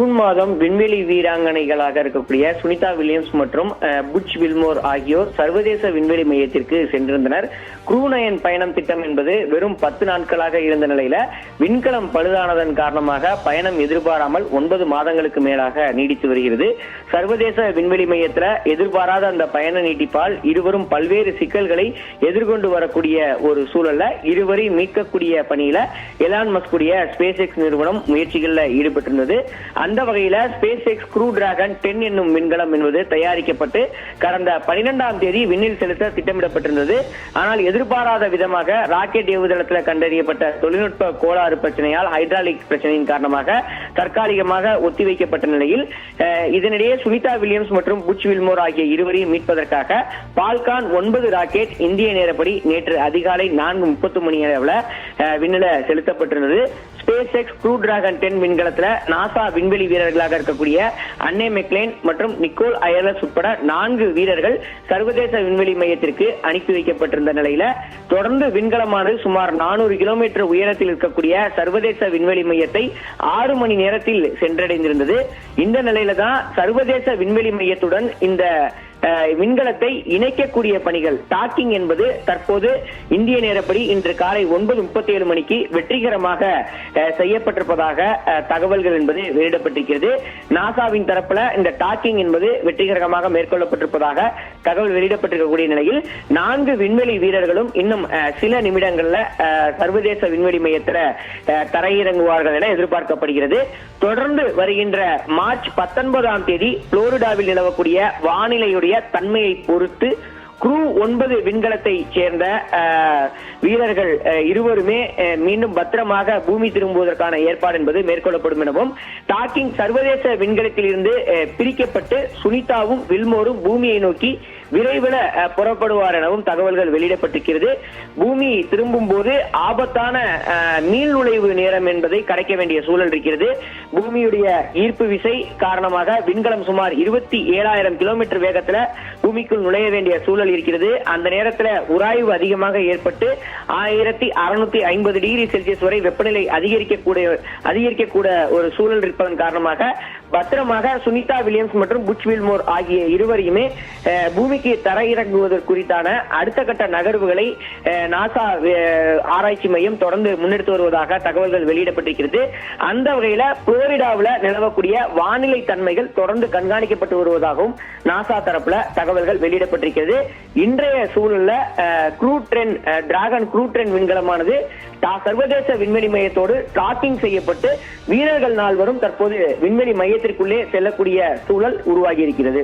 June மாதம் விண்வெளி வீராங்கனைகளாக இருக்கக்கூடிய சுனிதா வில்லியம்ஸ் மற்றும் புட்ச் வில்மோர் ஆகியோர் சர்வதேச விண்வெளி மையத்திற்கு சென்றிருந்தனர். க்ரூ நயன் பயணம் திட்டம் என்பது வெறும் பத்து நாட்களாக இருந்த நிலையில விண்கலம் பழுதானதன் காரணமாக பயணம் எதிர்பாராமல் ஒன்பது மாதங்களுக்கு மேலாக நீடித்து வருகிறது. சர்வதேச விண்வெளி மையத்துல எதிர்பாராத அந்த பயண நீட்டிப்பால் இருவரும் பல்வேறு சிக்கல்களை எதிர்கொண்டு வரக்கூடிய ஒரு சூழல்ல இருவரையும் மீட்கக்கூடிய பணியில எலான் மஸ்குடைய ஸ்பேஸ் எக்ஸ் நிறுவனம் முயற்சிகளில் ஈடுபட்டிருந்தது. அந்த வகையில SpaceX Crew Dragon ten என்னும் விண்கலம் என்பது தயாரிக்கப்பட்டு கடந்த பனிரெண்டாம் தேதி விண்ணில் செலுத்த திட்டமிடப்பட்டிருந்தது. ஆனால் எதிர்பாராத விதமாக ராக்கெட் ஏவுதளத்தில் கண்டறியப்பட்ட தொழில்நுட்ப கோளாறு பிரச்சனையால் ஹைட்ராலிக் பிரச்சனையின் காரணமாக தற்காலிகமாக ஒத்திவைக்கப்பட்ட நிலையில் இதனிடையே சுனிதா வில்லியம்ஸ் மற்றும் புச் வில்மோர் ஆகிய இருவரையும் மீட்பதற்காக பால்கான் ஒன்பது ராக்கெட் இந்திய நேரப்படி நேற்று அதிகாலை நான்கு முப்பத்து மணி அளவில் விண்ணில செலுத்தப்பட்டிருந்தது. SpaceX Crew Dragon ten விண்கலத்துல நாசா விண்வெளி வீரர்களாக இருக்கக்கூடிய அன்னே மெக்லேன் மற்றும் நிக்கோல் அயர்லஸ் உட்பட நான்கு வீரர்கள் சர்வதேச விண்வெளி மையத்திற்கு அனுப்பி வைக்கப்பட்டிருந்த நிலையில தொடர்ந்து விண்கலமானது சுமார் நானூறு கிலோமீட்டர் உயரத்தில் இருக்கக்கூடிய சர்வதேச விண்வெளி மையத்தை ஆறு மணி நேரத்தில் சென்றடைந்திருந்தது. இந்த நிலையில தான் சர்வதேச விண்வெளி மையத்துடன் இந்த விண்கலத்தை இணைக்கக்கூடிய பணிகள். டாக்கிங் என்பது தற்போது இந்திய நேரப்படி இன்று காலை ஒன்பது முப்பத்தி ஏழு மணிக்கு வெற்றிகரமாக செய்யப்பட்டிருப்பதாக தகவல்கள் என்பது வெளியிடப்பட்டிருக்கிறது. நாசாவின் தரப்புல இந்த டாக்கிங் என்பது வெற்றிகரமாக மேற்கொள்ளப்பட்டிருப்பதாக தகவல் வெளியிடப்பட்டிருக்கக்கூடிய நிலையில் நான்கு விண்வெளி வீரர்களும் இன்னும் சில நிமிடங்கள்ல சர்வதேச விண்வெளி மையத்தில் அஹ், தரையிறங்குவார்கள் என எதிர்பார்க்கப்படுகிறது. தொடர்ந்து வருகின்ற மார்ச் பத்தொன்பதாம் தேதி புளோரிடாவில் நிலவக்கூடிய வானிலையுடைய தன்மையை பொறுத்து குரூ ஒன்பது விண்கலத்தை சேர்ந்த வீரர்கள் இருவருமே மீண்டும் பத்திரமாக பூமி திரும்புவதற்கான ஏற்பாடு என்பது மேற்கொள்ளப்படும் எனவும் டாக்கிங் சர்வதேச விண்கலத்தில் இருந்து பிரிக்கப்பட்டு சுனிதாவும் வில்மோரும் பூமியை நோக்கி விரைவில் புறப்படுவார் எனவும் தகவல்கள் வெளியிடப்பட்டிருக்கிறது. பூமி திரும்பும் போது ஆபத்தான மீள் நுழைவு நேரம் என்பதை கடைக்க வேண்டிய சூழல் இருக்கிறது. பூமியுடைய ஈர்ப்பு விசை காரணமாக விண்கலம் சுமார் இருபத்தி ஏழாயிரம் கிலோமீட்டர் வேகத்தில் பூமிக்குள் நுழைய வேண்டிய சூழல் இருக்கிறது. அந்த நேரத்தில் உராய்வு அதிகமாக ஏற்பட்டு ஆயிரத்தி அறுநூத்தி ஐம்பது டிகிரி செல்சியஸ் வரை வெப்பநிலை அதிகரிக்கக்கூடிய அதிகரிக்கக்கூட ஒரு சூழல் இருப்பதன் காரணமாக பத்திரமாக சுனிதா வில்லியம்ஸ் மற்றும் புட்ச் வில்மோர் ஆகிய இருவரையுமே பூமிக்கு தரையிறங்குவதற்கு குறித்தான அடுத்த கட்ட நகர்வுகளை நாசா ஆராய்ச்சி மையம் தொடர்ந்து முன்னெடுத்து வருவதாக தகவல்கள் வெளியிடப்பட்டிருக்கிறது. அந்த வகையில புளோரிடாவில் நிலவக்கூடிய வானிலை தன்மைகள் தொடர்ந்து கண்காணிக்கப்பட்டு வருவதாகவும் நாசா தரப்புல தகவல்கள் வெளியிடப்பட்டிருக்கிறது. இன்றைய சூழல்ல Crew ten Dragon Crew ten விண்கலமானது சர்வதேச விண்வெளி மையத்தோடு டாக்கிங் செய்யப்பட்டு வீரர்கள் நால்வரும் தற்போது விண்வெளி மையத்திற்குள்ளே செல்லக்கூடிய சூழல் உருவாகி இருக்கிறது